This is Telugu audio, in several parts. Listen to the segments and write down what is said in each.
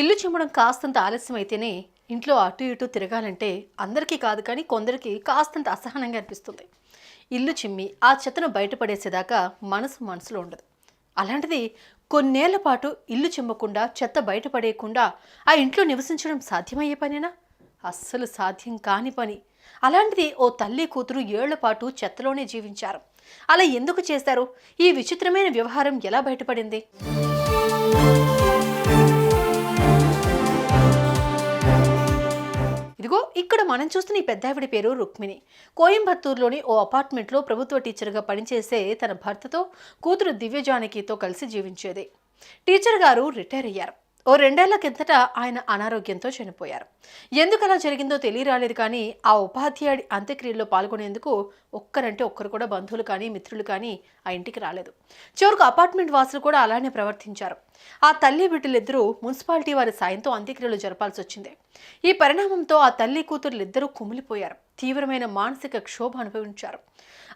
ఇల్లు చిమ్మడం కాస్తంత ఆలస్యం అయితేనే ఇంట్లో అటు ఇటు తిరగాలంటే అందరికీ కాదు కానీ కొందరికి కాస్తంత అసహనంగా అనిపిస్తుంది. ఇల్లు చిమ్మి ఆ చెత్తను బయటపడేసేదాకా మనసు మనసులో ఉండదు. అలాంటిది కొన్నేళ్ళ పాటు ఇల్లు చిమ్మకుండా చెత్త బయటపడేయకుండా ఆ ఇంట్లో నివసించడం సాధ్యమయ్యే పనేనా? అస్సలు సాధ్యం కాని పని. అలాంటిది ఓ తల్లి కూతురు ఏళ్ళ పాటు చెత్తలోనే జీవించారు. అలా ఎందుకు చేశారు ఈ విచిత్రమైన వ్యవహారం ఎలా బయటపడింది? ఇక్కడ మనం చూస్తున్న ఈ పెద్దావిడి పేరు రుక్మిణి. కోయంబత్తూరులోని ఓ అపార్ట్మెంట్లో ప్రభుత్వ టీచర్గా పనిచేసే తన భర్తతో కూతురు దివ్యజానకితో కలిసి జీవించేది. టీచర్ గారు రిటైర్ అయ్యారు. ఓ రెండేళ్ళ కిందట ఆయన అనారోగ్యంతో చనిపోయారు. ఎందుకు అలా జరిగిందో తెలియరాలేదు కానీ ఆ ఉపాధ్యాయుడి అంత్యక్రియల్లో పాల్గొనేందుకు ఒక్కరంటే ఒక్కరు కూడా బంధువులు కానీ మిత్రులు కానీ ఆ ఇంటికి రాలేదు. చివరకు అపార్ట్మెంట్ వాసులు కూడా అలానే ప్రవర్తించారు. ఆ తల్లి బిడ్డలిద్దరూ మున్సిపాలిటీ వారి సాయంతో అంత్యక్రియలు జరపాల్సి వచ్చింది. ఈ పరిణామంతో ఆ తల్లి కూతురులిద్దరూ కుమిలిపోయారు. తీవ్రమైన మానసిక క్షోభ అనుభవించారు.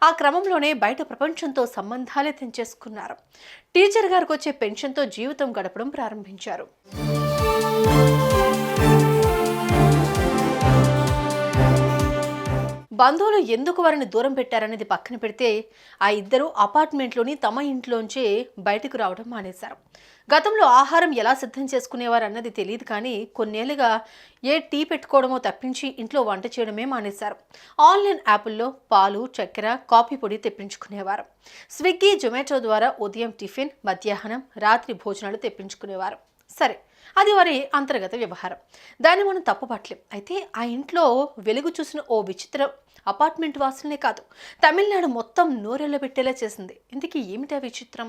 ఆ క్రమంలోనే బయట ప్రపంచంతో సంబంధాలే తెంచేసుకున్నారు. టీచర్ గారికి వచ్చే పెన్షన్తో జీవితం గడపడం ప్రారంభించారు. బంధువులు ఎందుకు వారిని దూరం పెట్టారనేది పక్కన పెడితే ఆ ఇద్దరు అపార్ట్మెంట్లోని తమ ఇంట్లోంచే బయటకు రావడం మానేశారు. గతంలో ఆహారం ఎలా సిద్ధం చేసుకునేవారు అన్నది తెలియదు కానీ కొన్నేళ్ళుగా ఏ టీ పెట్టుకోవడమో తప్పించి ఇంట్లో వంట చేయడమే మానేశారు. ఆన్లైన్ యాపుల్లో పాలు చక్కెర కాఫీ పొడి తెప్పించుకునేవారు. స్విగ్గీ జొమాటో ద్వారా ఉదయం టిఫిన్ మధ్యాహ్నం రాత్రి భోజనాలు తెప్పించుకునేవారు. సరే అది వారి అంతర్గత వ్యవహారం. దాన్ని మనం తప్పుపట్టలేం అయితే ఆ ఇంట్లో వెలుగు చూసిన ఓ విచిత్ర అపార్ట్మెంట్ వాసులనే కాదు తమిళనాడు మొత్తం నోరెళ్ళ పెట్టేలా చేసింది. ఇంతకీ ఏమిటి ఆ విచిత్రం?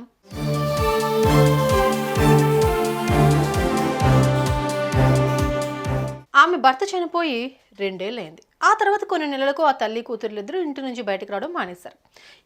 ఆమె భర్త చనిపోయి రెండేళ్ళైంది ఆ తర్వాత కొన్ని నెలలకు ఆ తల్లి కూతుర్లిద్దరూ ఇంటి నుంచి బయటకు రావడం మానేశారు.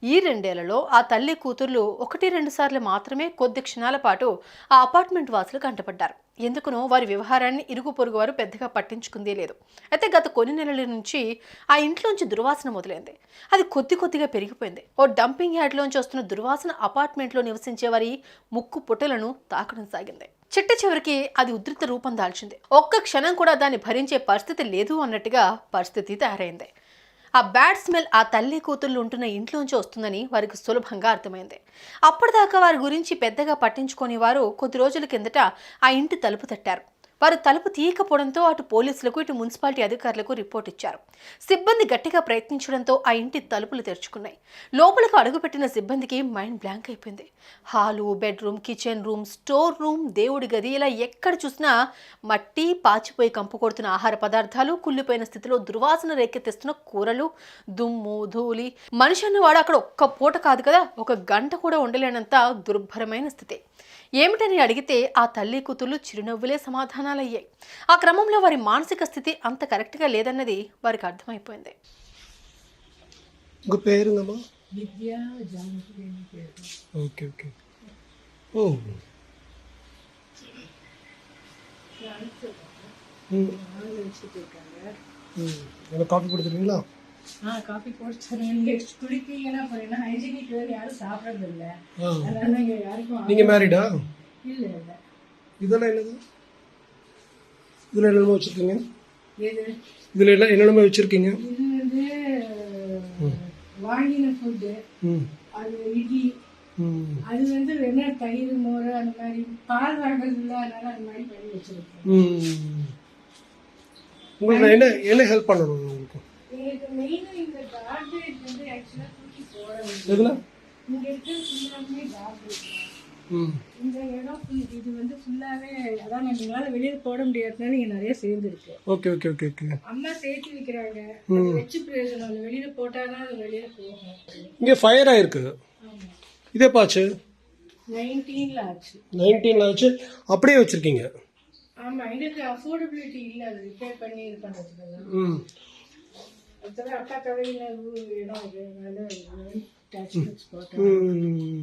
ఈ రెండేళ్ళలో ఆ తల్లి కూతుర్లు ఒకటి రెండు సార్లు మాత్రమే కొద్ది క్షణాల పాటు ఆ అపార్ట్మెంట్ వాసులు కంటపడ్డారు. ఎందుకునో వారి వ్యవహారాన్ని ఇరుగు పొరుగు వారు పెద్దగా పట్టించుకుందే లేదు. అయితే గత కొన్ని నెలల నుంచి ఆ ఇంట్లోంచి దుర్వాసన మొదలైంది. అది కొద్ది కొద్దిగా పెరిగిపోయింది. ఓ డంపింగ్ యార్డ్లోంచి వస్తున్న దుర్వాసన అపార్ట్మెంట్లో నివసించే వారి ముక్కు పుట్టలను తాకడం సాగింది. చిట్ట చివరికి అది ఉధృత రూపం దాల్చింది. ఒక్క క్షణం కూడా దాన్ని భరించే పరిస్థితి లేదు అన్నట్టుగా పరిస్థితి తయారైంది. ఆ బ్యాడ్ స్మెల్ ఆ తల్లి కూతుళ్ళు ఉంటున్న ఇంట్లోంచి వస్తుందని వారికి సులభంగా అర్థమైంది. అప్పటిదాకా వారి గురించి పెద్దగా పట్టించుకొని వారు కొద్ది రోజుల కిందట ఆ ఇంటి తలుపు తట్టారు. వారు తలుపు తీయకపోవడంతో అటు పోలీసులకు ఇటు మున్సిపాలిటీ అధికారులకు రిపోర్ట్ ఇచ్చారు. సిబ్బంది గట్టిగా ప్రయత్నించడంతో ఆ ఇంటి తలుపులు తెరుచుకున్నాయి. లోపలకు అడుగుపెట్టిన సిబ్బందికి మైండ్ బ్లాంక్ అయిపోయింది. Hall bedroom kitchen room store room దేవుడి గది ఇలా ఎక్కడ చూసినా మట్టి పాచిపోయి కంపు కొడుతున్న ఆహార పదార్థాలు కుళ్ళిపోయిన స్థితిలో దుర్వాసన రేకెత్తిస్తున్న కూరలు దుమ్ము ధూళి. మనిషి అన్నవాడు అక్కడ ఒక్క పూట కాదు కదా ఒక గంట కూడా ఉండలేనంత దుర్భరమైన స్థితి. ఏమిటని అడిగితే ఆ తల్లి కూతుళ్ళు చిరునవ్వులే సమాధానాలయ్యాయి ఆ క్రమంలో వారి మానసిక స్థితి అంత కరెక్ట్గా లేదన్నది వారికి అర్థమైపోయింది உங்கள் பேருங்கம்மா வித்யா ஜானகி பேர் ஓகே ஓகே ஓ ம் ஆள் வச்சுட்டு இருக்காங்க ம் எனக்கு காஃபி கொடுத்துருவீங்களா ஆ காஃபி போட்டு நீங்க குடிப்பீங்கன்னா அப்புறம் என்ன ஹைஜீனிக் வேறு யாரும் சாப்பிட்றது இல்லை. அதனால இங்க யாருக்கும் நீங்கள் மேரிடா இல்லை இல்லை. இதெல்லாம் என்னது? இதில் என்னென்னமோ வச்சுருக்கீங்க. எது? இதில் எல்லாம் என்னென்னமோ வச்சுருக்கீங்க. இது வந்து வாங்கின ஃபுட்டு அது இட்லி. அது வந்து என்ன தயிர் மோர் அந்த மாதிரி பால் வாங்குறது இல்லை. அதனால அந்த மாதிரி பண்ணி வச்சிருக்கேன். உங்களுக்கு என்ன என்ன ஹெல்ப் பண்ணணும்? மெயினாக இந்த கார்பேஜ் வந்து ஆக்சுவலாக தூக்கி போட எதில்? இங்கே ஃபுல்லாமே இந்த இடம் இது வந்து ஃபுல்லாவே அதான் எங்களால் வெளியில போட முடியாதுனால இங்க நிறைய சேர்ந்துருக்கு. Okay okay okay okay. அம்மா சேர்த்து வைக்கிறாங்க. வச்சு பிரயோஜனம் இல்லை. வெளியில போட்டாதான் அது வெளியில போகும். இங்கே ஃபயர் ஆயிருக்கு. ஆமா. இதே பாச்சு நைன்டீன்ல ஆச்சு. நைன்டீனில் வச்சு அப்படியே வச்சுருக்கீங்க. ஆமா எங்களுக்கு அஃபோர்டபிலிட்டி இல்லை. அது ரிப்பேர் பண்ணி இது பண்ணுறதுக்கெல்லாம் Hmm.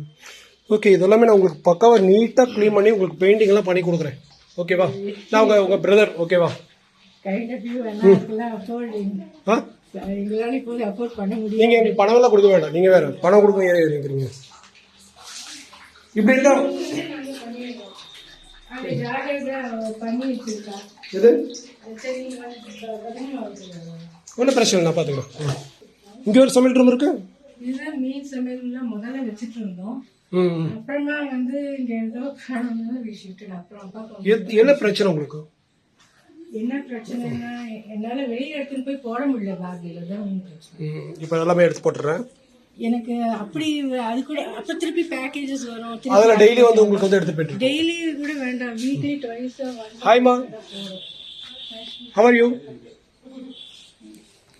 ஓகே இதெல்லாமே நான் உங்களுக்கு பக்காவாக நீட்டாக க்ளீன் பண்ணி உங்களுக்கு பெயிண்டிங்லாம் பண்ணி கொடுக்குறேன். ஓகேவா நான் உங்கள் உங்கள் பிரதர் ஓகேவா ஆ நீங்க எனக்கு பணம் கொடுக்க வேண்டாம். நீங்கள் வேறு பணம் கொடுக்க இருக்கிறீங்க? இப்படி இருந்தா இது ஒன்றும் பிரச்சனை இல்லை நான் பார்த்துக்கிறேன். இங்கே ஒரு சமையல் ரூம் இருக்கு? இதுதான் மீன் சமையல்லாம் முதல்ல வச்சுட்டு இருந்தோம். ம் அப்புறமா வந்து இங்க ஏதோ அப்புறம் எத்- என்ன பிரச்சனை உங்களுக்கு? என்ன பிரச்சனைனா என்னால வெளியில எடுத்துன்னு போய் போட முடியல பேக்ல தான் மீன் பிரச்சனை. ம் இப்போ எல்லாமே எடுத்து போட்டுறேன் எனக்கு அப்படி அது கூட அப்ப திருப்பி பேக்கேஜஸ் வரும் அதில் டெய்லி வந்து உங்களுக்கு வந்து எடுத்து போயிட்டு டெய்லி கூட வேண்டாம் வீக்லி ட்வைஸ் ஹாய்மா ஹவர் யூ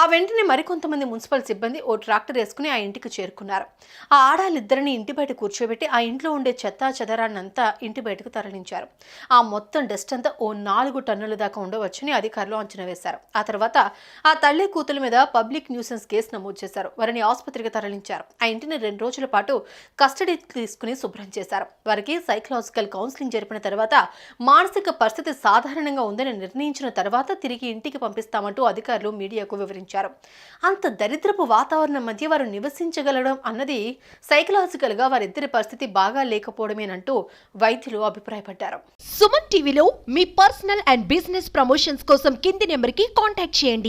ఆ వెంటనే మరికొంతమంది మున్సిపల్ సిబ్బంది ఓ ట్రాక్టర్ వేసుకుని ఆ ఇంటికి చేరుకున్నారు. ఆ ఆడాలిద్దరిని ఇంటి బయట కూర్చోబెట్టి ఆ ఇంట్లో ఉండే చెత్తా చెదరాన్నంతా ఇంటి బయటకు తరలించారు. ఆ మొత్తం డస్ట్ అంతా ఓ నాలుగు టన్నుల దాకా ఉండవచ్చని అధికారులు అంచనా వేశారు. ఆ తర్వాత ఆ తల్లి కూతుల మీద పబ్లిక్ న్యూసెన్స్ కేసు నమోదు చేశారు. వారిని ఆసుపత్రికి తరలించారు. ఆ ఇంటిని రెండు రోజుల పాటు కస్టడీ తీసుకుని శుభ్రం చేశారు. వారికి సైకలాజికల్ కౌన్సిలింగ్ జరిపిన తర్వాత మానసిక పరిస్థితి సాధారణంగా ఉందని నిర్ణయించిన తర్వాత తిరిగి ఇంటికి పంపిస్తామంటూ అధికారులు అధికారులు మీడియాకు వివరించారు. అంత దరిద్రపు వాతావరణం మధ్య వారు నివసించగలడం అన్నది సైకలాజికల్గా వారిద్దరి పరిస్థితి బాగా లేకపోవడమేనంటూ వైద్యులు అభిప్రాయపడ్డారు. సుమన్ టీవీలో మీ పర్సనల్ అండ్ బిజినెస్ ప్రమోషన్స్ కోసం కింది నెంబర్కి కాంటాక్ట్ చేయండి.